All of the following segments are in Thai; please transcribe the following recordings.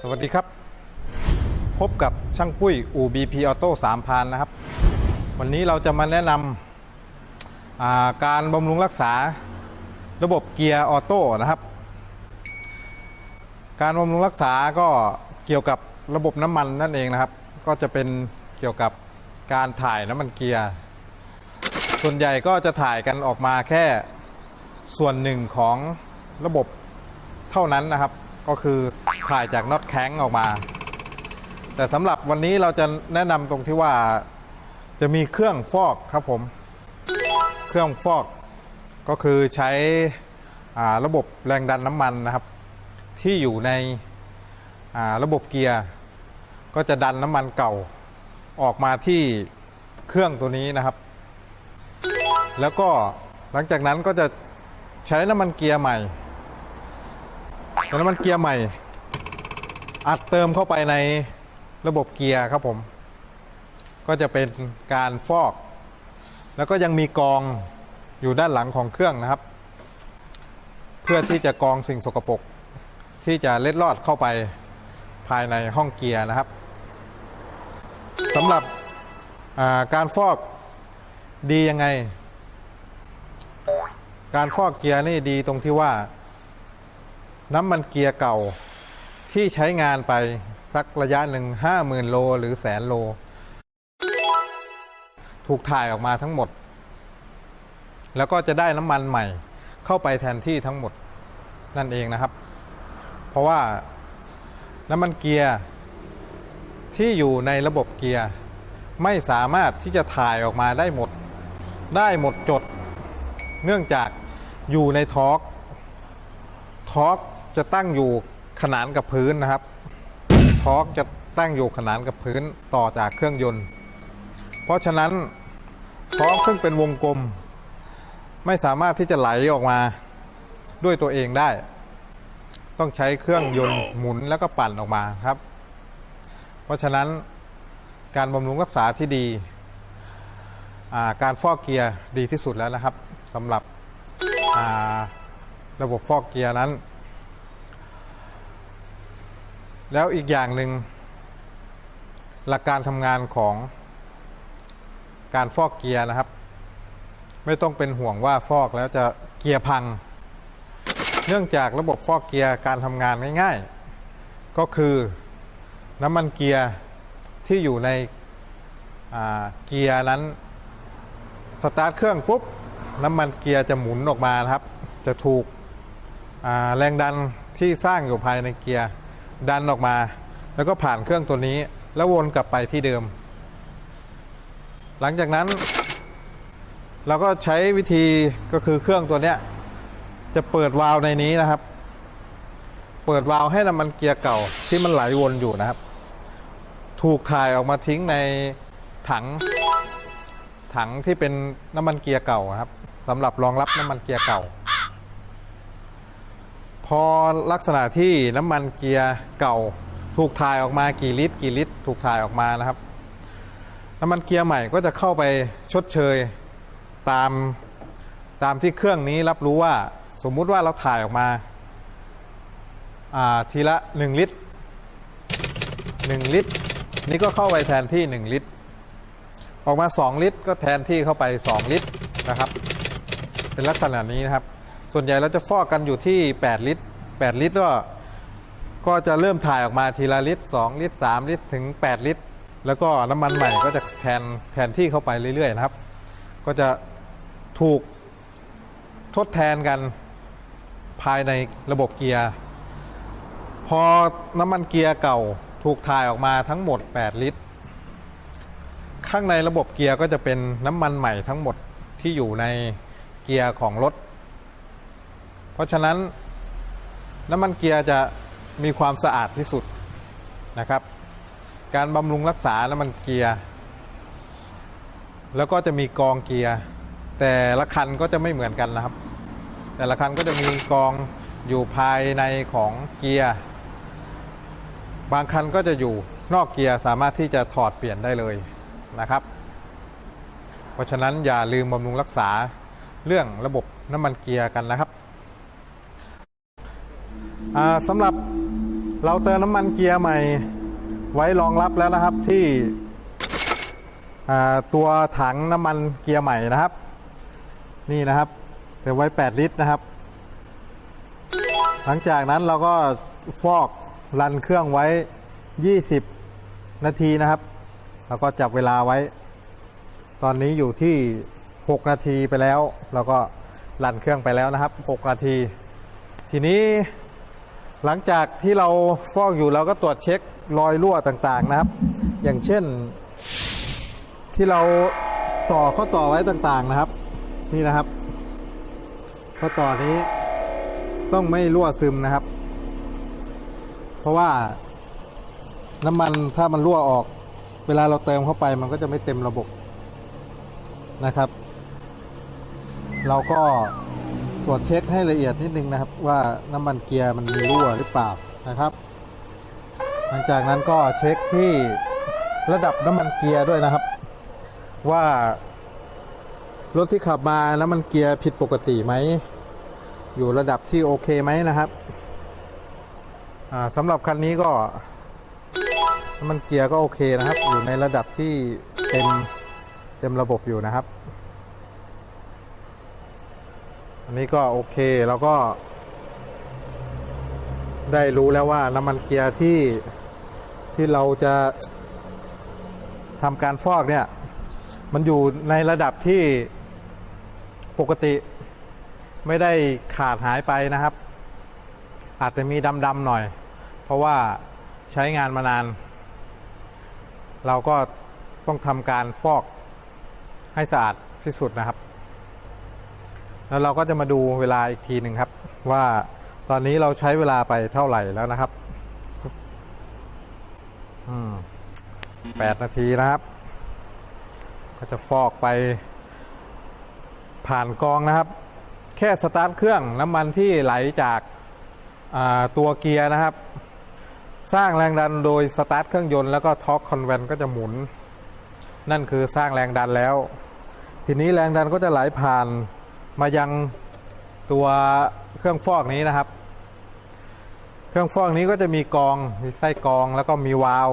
สวัสดีครับ พบกับช่างปุ้ยอูบีพีออโต้สามพานนะครับ วันนี้เราจะมาแนะนำาการบำรุงรักษาระบบเกียร์ออโต้นะครับ การบำรุงรักษาก็เกี่ยวกับระบบน้ำมันนั่นเองนะครับ ก็จะเป็นเกี่ยวกับการถ่ายน้ำมันเกียร์ ส่วนใหญ่ก็จะถ่ายกันออกมาแค่ส่วนหนึ่งของระบบเท่านั้นนะครับ ก็คือ ถ่ายจากน็อตแข้งออกมา แต่สำหรับวันนี้เราจะแนะนำตรงที่ว่าจะมีเครื่องฟอกครับผม เครื่องฟอกก็คือใช้ระบบแรงดันน้ำมันนะครับ ที่อยู่ในระบบเกียร์ ก็จะดันน้ำมันเก่าออกมาที่เครื่องตัวนี้นะครับ แล้วก็หลังจากนั้นก็จะใช้น้ำมันเกียร์ใหม่น้ำมันเกียร์ใหม่ อัดเติมเข้าไปในระบบเกียร์ครับผม ก็จะเป็นการฟอก แล้วก็ยังมีกองอยู่ด้านหลังของเครื่องนะครับ เพื่อที่จะกองสิ่งสกปรกที่จะเล็ดลอดเข้าไปภายในห้องเกียร์นะครับสำหรับาการฟอกดียังไง การฟอกเกียร์นี่ดีตรงที่ว่า น้ำมันเกียร์เก่า ที่ใช้งานไปสักระยะหนึ่งห้าหมื่นโลหรือแสนโล ถูกถ่ายออกมาทั้งหมด แล้วก็จะได้น้ำมันใหม่ เข้าไปแทนที่ทั้งหมดนั่นเองนะครับ เพราะว่าน้ำมันเกียร์ที่อยู่ในระบบเกียร์ไม่สามารถที่จะถ่ายออกมาได้หมด ได้หมดจด เนื่องจากอยู่ในทอร์กทอร์กจะตั้งอยู่ ขนานกับพื้นนะครับทอร์กจะตั้งอยู่ขนานกับพื้นต่อจากเครื่องยนต์ เพราะฉะนั้นทอร์กซึ่งเป็นวงกลม ไม่สามารถที่จะไหลออกมาด้วยตัวเองได้ ต้องใช้เครื่องยนต์หมุนแล้วก็ปั่นออกมาครับ เพราะฉะนั้นการบำรุงรักษาที่ดีอ่าการฟอกเกียร์ดีที่สุดแล้วนะครับสำหรับอ่าระบบฟอกเกียร์นั้น แล้วอีกอย่างหนึ่งหลักการทำงานของการฟอกเกียร์นะครับ ไม่ต้องเป็นห่วงว่าฟอกแล้วจะเกียร์พัง เนื่องจากระบบฟอกเกียร์การทำงานง่ายๆ ก็คือน้ำมันเกียร์ที่อยู่ในเกียร์นั้นสตาร์ทเครื่องปุ๊บน้ำมันเกียร์จะหมุนออกมานะครับ จะถูกแรงดันที่สร้างอยู่ภายในเกียร์ ดันออกมา แล้วก็ผ่านเครื่องตัวนี้ แล้ววนกลับไปที่เดิม หลังจากนั้น เราก็ใช้วิธีก็คือเครื่องตัวเนี้ย จะเปิดวาล์วในนี้นะครับ เปิดวาล์วให้น้ำมันเกียร์เก่าที่มันไหลวนอยู่นะครับ ถูกถ่ายออกมาทิ้งในถังถังที่เป็นน้ำมันเกียร์เก่าครับสำหรับรองรับน้ำมันเกียร์เก่า พอลักษณะที่น้ำมันเกียร์เก่าถูกถ่ายออกมากี่ลิตร กี่ลิตร ถูกถ่ายออกมานะครับ น้ำมันเกียร์ใหม่ก็จะเข้าไปชดเชยตามตามที่เครื่องนี้รับรู้ว่าสมมุติว่าเราถ่ายออกมาอ่าทีละ 1 ลิตร 1 ลิตร นี่ก็เข้าไปแทนที่ 1 ลิตร ออกมา 2 ลิตร ก็แทนที่เข้าไป 2 ลิตรนะครับ เป็นลักษณะนี้นะครับ ส่วนใหญ่เราจะฟอกกันอยู่ที่ 8 ลิตร 8 ลิตรก็ก็จะเริ่มถ่ายออกมาทีละลิตร 2 ลิตร 3 ลิตรถึง 8 ลิตร แล้วก็น้ำมันใหม่ก็จะแทนแทนที่เข้าไปเรื่อยๆนะครับ ก็จะถูกทดแทนกันภายในระบบเกียร์ พอน้ำมันเกียร์เก่าถูกถ่ายออกมาทั้งหมด 8 ลิตร ข้างในระบบเกียร์ก็จะเป็นน้ำมันใหม่ทั้งหมดที่อยู่ในเกียร์ของรถ เพราะฉะนั้นน้ำมันเกียร์จะมีความสะอาดที่สุดนะครับ การบำรุงรักษาน้ำมันเกียร์แล้วก็จะมีกองเกียร์แต่ละคันก็จะไม่เหมือนกันนะครับ แต่ละคันก็จะมีกองอยู่ภายในของเกียร์บางคันก็จะอยู่นอกเกียร์สามารถที่จะถอดเปลี่ยนได้เลยนะครับ เพราะฉะนั้นอย่าลืมบำรุงรักษาเรื่องระบบน้ำมันเกียร์กันนะครับ สำหรับเราเติมน้ำมันเกียร์ใหม่ไว้รองรับแล้วนะครับที่ตัวถังน้ำมันเกียร์ใหม่นะครับ นี่นะครับเติมไว้ 8 ลิตรนะครับ หลังจากนั้นเราก็ฟอกรันเครื่องไว้ 20 นาทีนะครับ แล้วก็จับเวลาไว้ ตอนนี้อยู่ที่ 6 นาทีไปแล้ว เราก็รันเครื่องไปแล้วนะครับ 6 นาที ทีนี้ หลังจากที่เราฟอกอยู่เราก็ตรวจเช็ครอยรั่วต่างๆนะครับ อย่างเช่น ที่เราต่อข้อต่อไว้ต่างๆนะครับ นี่นะครับข้อต่อนี้ต้องไม่รั่วซึมนะครับ เพราะว่าน้ำมันถ้ามันรั่วออก เวลาเราเติมเข้าไปมันก็จะไม่เต็มระบบนะครับ เราก็ ตรวจเช็คให้ละเอียดนิดนึงนะครับ ว่าน้ำมันเกียร์มันมีรั่วหรือเปล่านะครับ หลังจากนั้นก็เช็คที่ระดับน้ำมันเกียร์ด้วยนะครับ ว่ารถที่ขับมาน้ำมันเกียร์ผิดปกติไหมอยู่ระดับที่โอเคไหมนะครับสำหรับคันนี้ก็น้ำมันเกียร์ก็โอเคนะครับ อยู่ในระดับที่เต็มเต็มระบบอยู่นะครับ อันนี้ก็โอเคแล้วก็ ได้รู้แล้วว่าน้ำมันเกียร์ที่ที่เราจะทำการฟอกเนี่ย มันอยู่ในระดับที่ปกติไม่ได้ขาดหายไปนะครับ อาจจะมีดำๆหน่อย เพราะว่าใช้งานมานาน เราก็ต้องทำการฟอกให้สะอาดที่สุดนะครับ แล้วเราก็จะมาดูเวลาอีกทีหนึ่งครับ ว่าตอนนี้เราใช้เวลาไปเท่าไหร่แล้วนะครับอืมแปดนาทีนะครับ ก็จะฟอกไปผ่านกองนะครับ แค่สตาร์ทเครื่องน้ำมันที่ไหลจากาตัวเกียร์นะครับ สร้างแรงดันโดยสตาร์ทเครื่องยนต์แล้วก็ทอร์กคอนแวนก็จะหมุน นั่นคือสร้างแรงดันแล้ว ทีนี้แรงดันก็จะไหลผ่าน มายังตัวเครื่องฟอกนี้นะครับ เครื่องฟอกนี้ก็จะมีกองมีไส้กองแล้วก็มีวาล์ว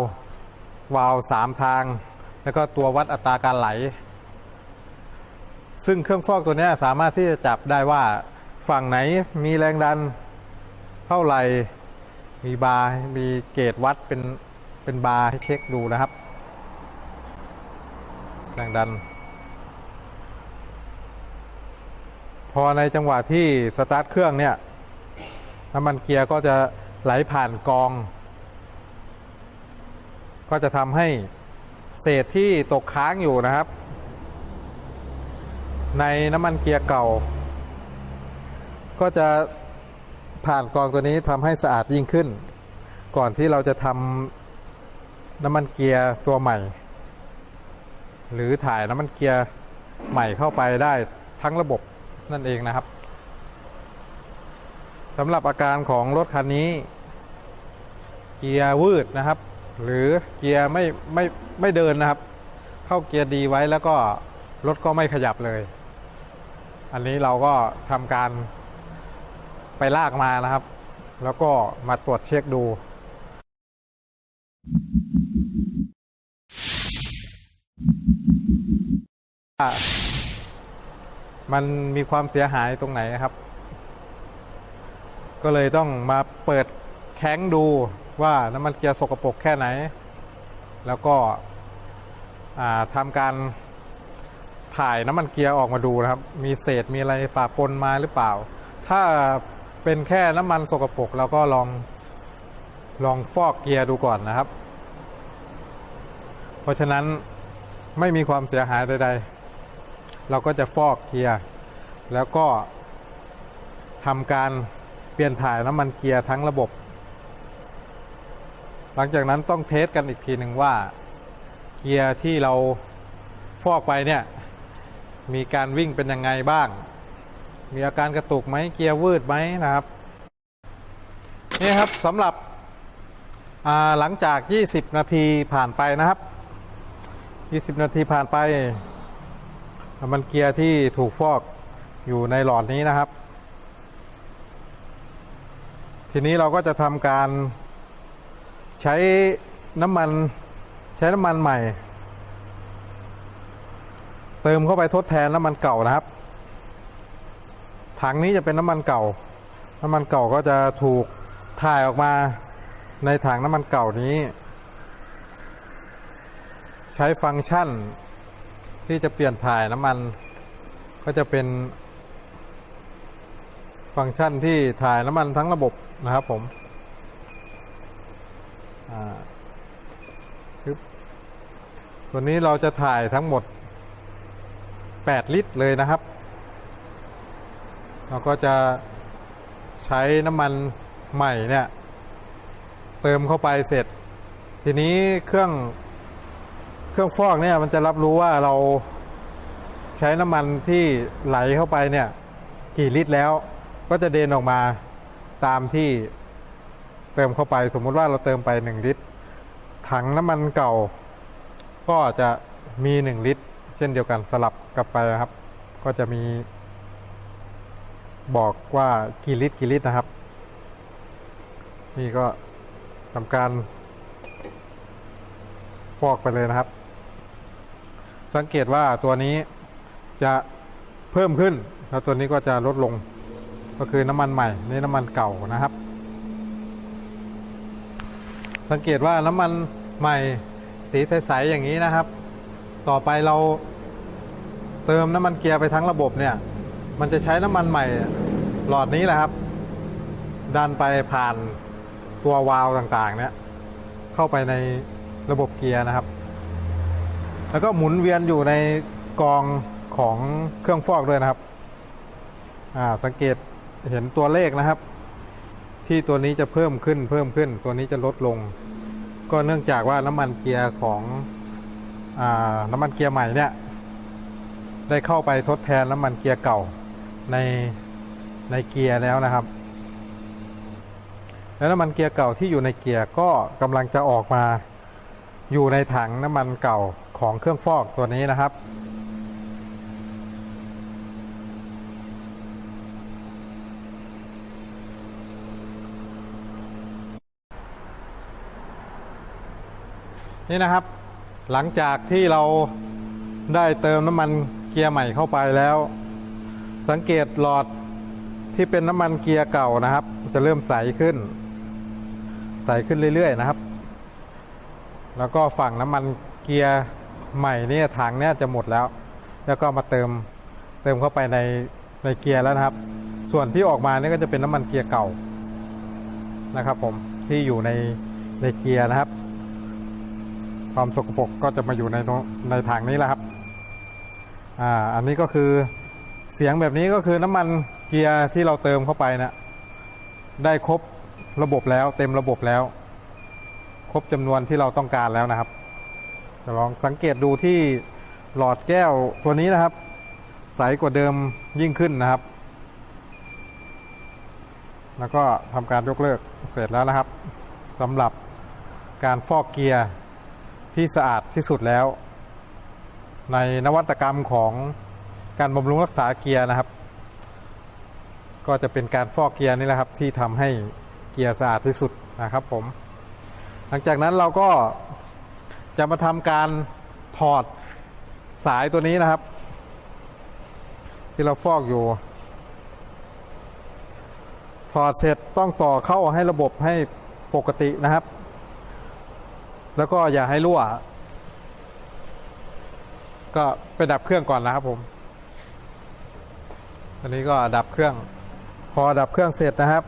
วาล์วสามทาง แล้วก็ตัววัดอัตราการไหล ซึ่งเครื่องฟอกตัวนี้สามารถที่จะจับได้ว่าฝั่งไหนมีแรงดันเท่าไหร่มีบาร์มีเกจวัดเป็นเป็นบาร์ให้เช็คดูนะครับ แรงดัน พอในจังหวะที่สตาร์ทเครื่องเนี่ยน้ำมันเกียร์ก็จะไหลผ่านกอง ก็จะทำให้เศษที่ตกค้างอยู่นะครับ ในน้ำมันเกียร์เก่า ก็จะผ่านกองตัวนี้ทำให้สะอาดยิ่งขึ้น ก่อนที่เราจะทำน้ำมันเกียร์ตัวใหม่ หรือถ่ายน้ำมันเกียร์ใหม่เข้าไปได้ทั้งระบบ นั่นเองนะครับสำหรับอาการของรถคันนี้ เกียร์วืดนะครับ หรือเกียร์ไม่ไม่ไม่เดินนะครับ เข้าเกียร์ดีไว้แล้วก็รถก็ไม่ขยับเลย อันนี้เราก็ทำการไปลากมานะครับ แล้วก็มาตรวจเช็คดูว่า มันมีความเสียหายตรงไหนครับ ก็เลยต้องมาเปิดแข้งดูว่าน้ำมันเกียร์สกปรกแค่ไหน แล้วก็ทำการถ่ายน้ำมันเกียร์ออกมาดูนะครับ มีเศษมีอะไรปะปนมาหรือเปล่า ถ้าเป็นแค่น้ำมันสกปรกเราก็ลองลองฟอกเกียร์ดูก่อนนะครับ เพราะฉะนั้นไม่มีความเสียหายใด ๆ เราก็จะฟอกเกียร์ แล้วก็ทำการเปลี่ยนถ่ายน้ำมันเกียร์ทั้งระบบ หลังจากนั้นต้องเทสกันอีกทีหนึ่งว่า เกียร์ที่เราฟอกไปเนี่ย มีการวิ่งเป็นยังไงบ้าง มีอาการกระตุกไหมเกียร์วืดไหมนะครับนี่ครับสำหรับหลังจาก 20 นาทีผ่านไปนะครับ 20 นาทีผ่านไป น้ำมันเกียร์ที่ถูกฟอกอยู่ในหลอดนี้นะครับ ทีนี้เราก็จะทำการใช้น้ำมันใช้น้ำมันใหม่ เติมเข้าไปทดแทนน้ำมันเก่านะครับ ถังนี้จะเป็นน้ำมันเก่า น้ำมันเก่าก็จะถูกถ่ายออกมาในถังน้ำมันเก่านี้ ใช้ฟังก์ชัน ที่จะเปลี่ยนถ่ายน้ำมัน ก็จะเป็น ฟังก์ชันที่ถ่ายน้ำมันทั้งระบบนะครับผมอ่าฮึบตัวนี้เราจะถ่ายทั้งหมด 8 ลิตรเลยนะครับ เราก็จะใช้น้ำมันใหม่เนี่ย เติมเข้าไปเสร็จ ทีนี้เครื่อง เครื่องฟอกเนี่ยมันจะรับรู้ว่าเราใช้น้ำมันที่ไหลเข้าไปเนี่ย กี่ลิตรแล้ว ก็จะเดนออกมาตามที่เติมเข้าไป สมมุติว่าเราเติมไป 1 ลิตร ถังน้ำมันเก่า ก็จะมี 1 ลิตร เช่นเดียวกันสลับกลับไปนะครับ ก็จะมี บอกว่ากี่ลิตรกี่ลิตรนะครับ นี่ก็ทำการฟอกไปเลยนะครับ สังเกตว่าตัวนี้จะเพิ่มขึ้น แล้วตัวนี้ก็จะลดลง ก็คือน้ำมันใหม่นี่น้ำมันเก่านะครับ สังเกตว่าน้ำมันใหม่สีใสๆอย่างนี้นะครับ ต่อไปเราเติมน้ำมันเกียร์ไปทั้งระบบเนี่ย มันจะใช้น้ำมันใหม่หลอดนี้แหละครับ ดันไปผ่านตัววาล์วต่างๆ เนี่ย เข้าไปในระบบเกียร์นะครับ แล้วก็หมุนเวียนอยู่ในกองของเครื่องฟอกด้วยนะครับอ่าสังเกตเห็นตัวเลขนะครับ ที่ตัวนี้จะเพิ่มขึ้นเพิ่มขึ้น ตัวนี้จะลดลง ก็เนื่องจากว่าน้ำมันเกียร์ของอ่าน้ำมันเกียร์ใหม่เนี่ยได้เข้าไปทดแทนน้ำมันเกียร์เก่าในในเกียร์แล้วนะครับ แล้วน้ำมันเกียร์เก่าที่อยู่ในเกียร์ก็กำลังจะออกมา อยู่ในถังน้ำมันเก่าของเครื่องฟอกตัวนี้นะครับ นี่นะครับ หลังจากที่เราได้เติมน้ำมันเกียร์ใหม่เข้าไปแล้ว สังเกตหลอดที่เป็นน้ำมันเกียร์เก่านะครับ จะเริ่มใสขึ้น ใสขึ้นเรื่อยๆนะครับ แล้วก็ฝั่งน้ำมันเกียร์ใหม่เนี่ยถังเนี่ยจะหมดแล้ว แล้วก็มาเติมเติมเข้าไปในในเกียร์แล้วนะครับ ส่วนที่ออกมาเนี่ยก็จะเป็นน้ำมันเกียร์เก่านะครับ ผมที่อยู่ในในเกียร์นะครับ ความสกปรกก็จะมาอยู่ในในถังนี้แหละครับอ่าอันนี้ก็คือเสียงแบบนี้ก็คือน้ำมันเกียร์ที่เราเติมเข้าไปนะได้ครบระบบแล้วเต็มระบบแล้ว ครบจำนวนที่เราต้องการแล้วนะครับจะลองสังเกตดูที่หลอดแก้วตัวนี้นะครับ ใสกว่าเดิมยิ่งขึ้นนะครับ แล้วก็ทำการยกเลิกเสร็จแล้วนะครับสำหรับการฟอกเกียร์ที่สะอาดที่สุดแล้ว ในนวัตกรรมของการบำรุงรักษาเกียร์นะครับ ก็จะเป็นการฟอกเกียร์นี่แหละครับที่ทำให้เกียร์สะอาดที่สุดนะครับผม ลังจากนั้นเราก็จะมาทำการถอดสายตัวนี้นะครับ ที่เราฟอกอยู่ ถอดเสร็จต้องต่อเข้าให้ระบบให้ปกตินะครับ แล้วก็อย่าให้รั่ว ก็ไปดับเครื่องก่อนนะครับผมอันนี้ก็ดับเครื่อง พอดับเครื่องเสร็จนะครับ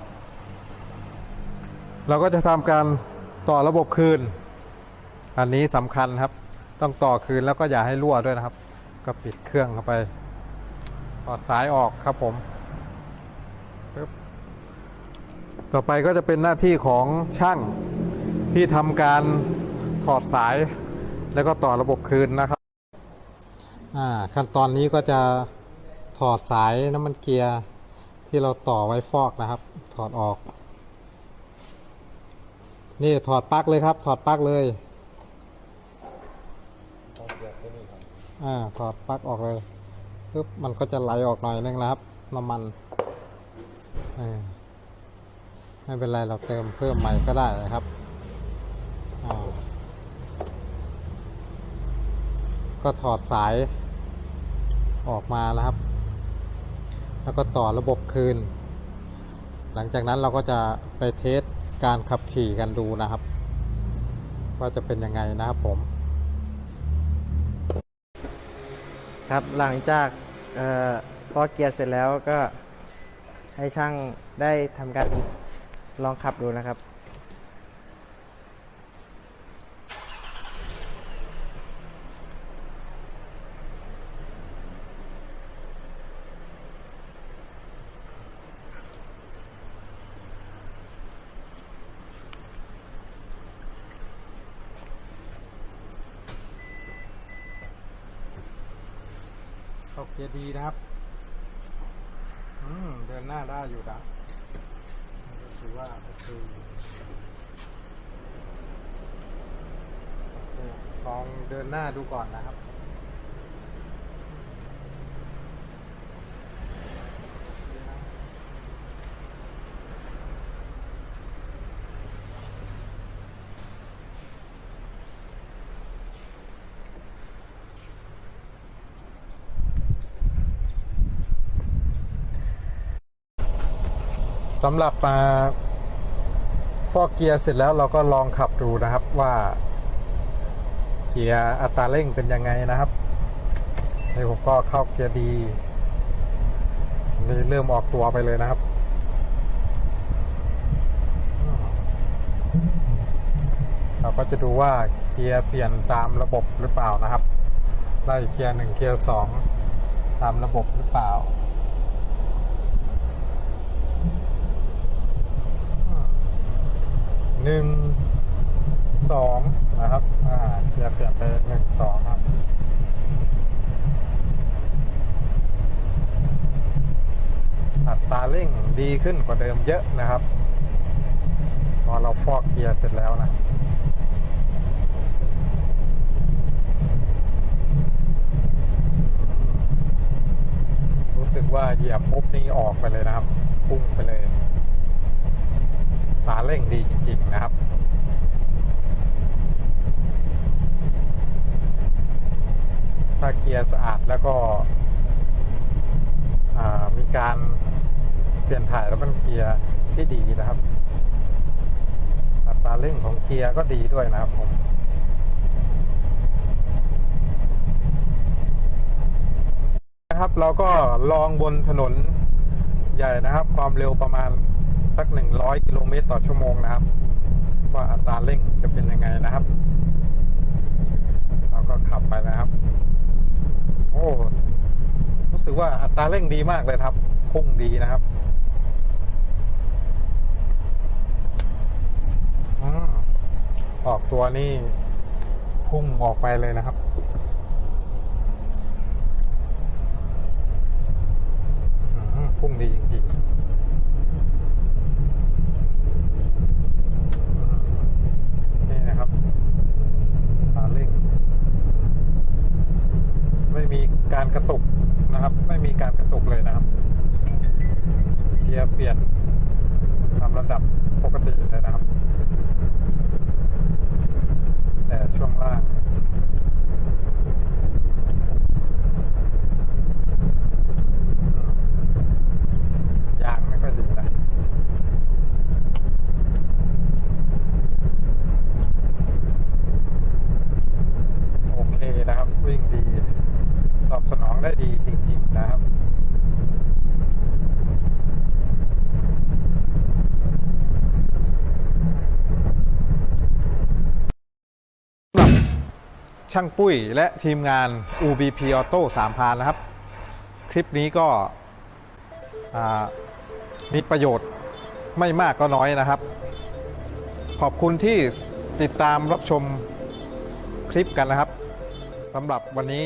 เราก็จะทำการ ต่อระบบคืน อันนี้สำคัญครับ ต้องต่อคืนแล้วก็อย่าให้รั่วด้วยนะครับ ก็ปิดเครื่องเข้าไปถอดสายออกครับผม ต่อไปก็จะเป็นหน้าที่ของช่างที่ทำการถอดสายแล้วก็ต่อระบบคืนนะครับขั้นตอนนี้ก็จะถอดสายน้ำมันเกียร์ที่เราต่อไว้ฟอกนะครับ ถอดออก นี่ถอดปลั๊กเลยครับ ถอดปลั๊กเลยอ่าถอดปลั๊กออกเลยปึ๊บมันก็จะไหลออกหน่อยนึงนะครับน้ำมันอไม่เป็นไรเราเติมเพิ่มใหม่ก็ได้นะครับก็ถอดสายออกมานะครับ แล้วก็ต่อระบบคืน หลังจากนั้นเราก็จะไปเทส การขับขี่กันดูนะครับ ว่าจะเป็นยังไงนะครับผม ครับหลังจากอ่อพอเกียร์เสร็จแล้วก็ให้ช่างได้ทำการลองขับดูนะครับ เข้าเกียร์ดีนะครับ อืม เดินหน้าได้อยู่นะก็ถือว่าโอเคโอเคล องเดินหน้าดูก่อนนะครับ สำหรับมาฟอกเกียร์เสร็จแล้วเราก็ลองขับดูนะครับว่า เกียร์อัตราเร่งเป็นยังไงนะครับนี่ผมก็เข้าเกียร์ดีนี่เริ่มออกตัวไปเลยนะครับเราก็จะดูว่าเกียร์เปลี่ยนตามระบบหรือเปล่านะครับไล่เกียร์หนึ่งเกียร์สองตามระบบหรือเปล่า หนึ่ง สอง นะครับ อ่าเปลี่ยนเปลี่ยนไปหนึ่งสองครับอัตราเร่งดีขึ้นกว่าเดิมเยอะนะครับพอเราฟอกเกียร์เสร็จแล้วนะรู้สึกว่าเหยียบปุ๊บนี่ออกไปเลยนะครับ พุ่งไปเลยตาเร่งดีจริง ๆ นะครับ ถ้าเกียร์สะอาดแล้วก็มีการเปลี่ยนถ่ายแล้วมันเกียร์ที่ดีนะครับ อัตราเร่งของเกียร์ก็ดีด้วยนะครับผมนะครับเราก็ลองบนถนนใหญ่นะครับ ความเร็วประมาณสัก 100 กิโลเมตรต่อชั่วโมงนะครับ ว่าอัตราเร่งจะเป็นยังไงนะครับ เราก็ขับไปนะครับ โอ้รู้สึกว่าอัตราเร่งดีมากเลยครับ พุ่งดีนะครับอมออกตัวนี่พุ่งออกไปเลยนะครับ อืมพุ่งดีจริงๆอืมนี่นะครับตาเร่ง ไม่มี กรกระตุกนะครับ ไม่มีการกระตุกเลยนะครับเกียร์เปลี่ยนตามระดับปกติเลยนะครับ แต่ช่วงล่าง ยางไม่ค่อยดีนะโอเคนะครับ วิ่งดี ตอบสนอง ได้ดีจริงๆนะครับช่างปุ้ยและทีมงาน UBP Auto 3พานนะครับ คลิปนี้ก็มีประโยชน์ไม่มากก็น้อยนะครับ ขอบคุณที่ติดตามรับชมคลิปกันนะครับสำหรับวันนี้